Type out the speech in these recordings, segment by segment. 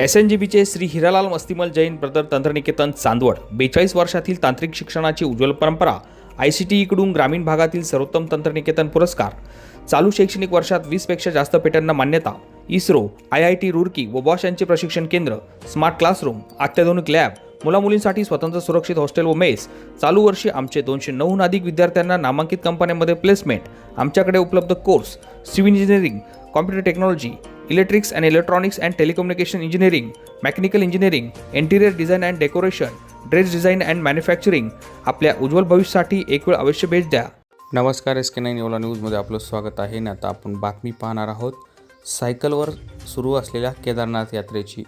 S N G बीचे Shri Hiralal Mastimal Jain brother तंत्रनिकेतन चांदवड बेचाळीस वर्षातील तांत्रिक शिक्षणाची उज्ज्वल परंपरा आय सी टी ईकडून ग्रामीण भागातील सर्वोत्तम तंत्रनिकेतन पुरस्कार चालू शैक्षणिक वर्षात वीसपेक्षा जास्त पेटांना मान्यता ISRO I I T Roorkee व बॉश यांचे प्रशिक्षण केंद्र स्मार्ट क्लासरूम अत्याधुनिक लॅब मुलामुलींसाठी स्वतंत्र सुरक्षित हॉस्टेल व मेस चालू वर्षी आमचे दोनशे नऊहून अधिक विद्यार्थ्यांना नामांकित कंपन्यांमध्ये प्लेसमेंट आमच्याकडे उपलब्ध course civil engineering computer technology electrics and electronics and telecommunication engineering mechanical engineering interior design and decoration dress design and manufacturing आपल्या उज्ज्वल भविष्यासाठी एक वेळ अवश्य भेट द्या. नमस्कार एस के नाईन येवला न्यूजमध्ये आपलं स्वागत आहे. ना आता आपण बातमी पाहणार आहोत. सायकलवर सुरू असलेल्या केदारनाथ यात्रेची.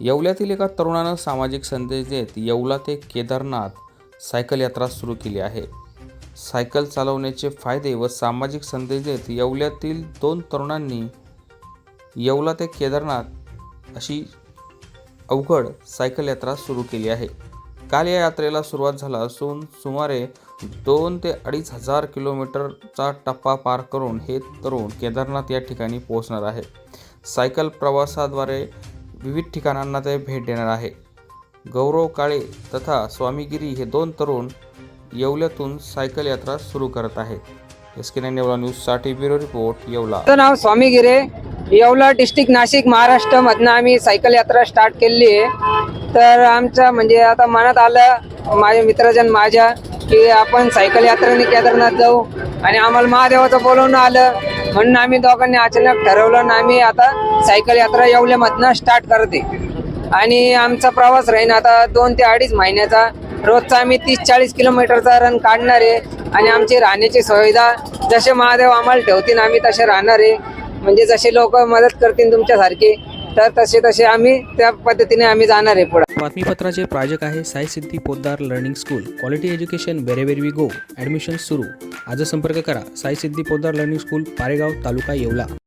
येवल्यातील एका तरुणानं सामाजिक संदेश देत येवला ते केदारनाथ सायकल यात्रा सुरू केली आहे. सायकल चालवण्याचे फायदे व सामाजिक संदेश देत येवल्यातील दोन तरुणांनी येवला ते केदारनाथ अशी अवघड सायकल यात्रा सुरू केली आहे. काल या यात्रेला सुरुवात झाला असून सुमारे दोन ते अडीच हजार किलोमीटरचा टप्पा पार करून हे तरुण केदारनाथ या ठिकाणी पोहोचणार आहे. सायकल प्रवासाद्वारे विविध ठिकाणांना ते भेट देणार आहे. गौरव काळे तथा स्वामीगिरी हे दोन तरुण येवल्यातून सायकल यात्रा सुरू करत आहेत. एस के नाईन येवला न्यूजसाठी ब्युरो रिपोर्ट येवला. नाव स्वामीगिरे. येवला डिस्ट्रिक्ट नाशिक महाराष्ट्र मधनं आम्ही सायकल यात्रा स्टार्ट केली आहे. तर आमचं म्हणजे आता मनात आलं माझ्या मित्रजन माझ्या की आपण सायकल यात्रेने केदारनाथ जाऊ. आणि आम्हाला महादेवाचं बोलवणं आलं म्हणून आम्ही दोघांनी अचानक ठरवलं आणि आम्ही आता सायकल यात्रा येवल्यामधनं स्टार्ट करते. आणि आमचा प्रवास राहीन आता दोन ते अडीच महिन्याचा. रोजचा आम्ही तीस चाळीस किलोमीटरचा रन काढणार आहे. आणि आमची राहण्याची सुविधा जसे महादेव आम्हाला ठेवतील आम्ही तसे राहणार आहे. म्हणजे जसे लोक मदत करतील तुमच्यासारखे तर तसे तसे आम्ही त्या पद्धतीने आम्ही जाणार आहे पुढे. बातमीपत्राचे प्रायोजक आहे Sai Siddhi Poddar learning school. Quality education wherever we go. Admission सुरू. आज संपर्क करा. Sai Siddhi Poddar learning school Paregaon taluka Yeola.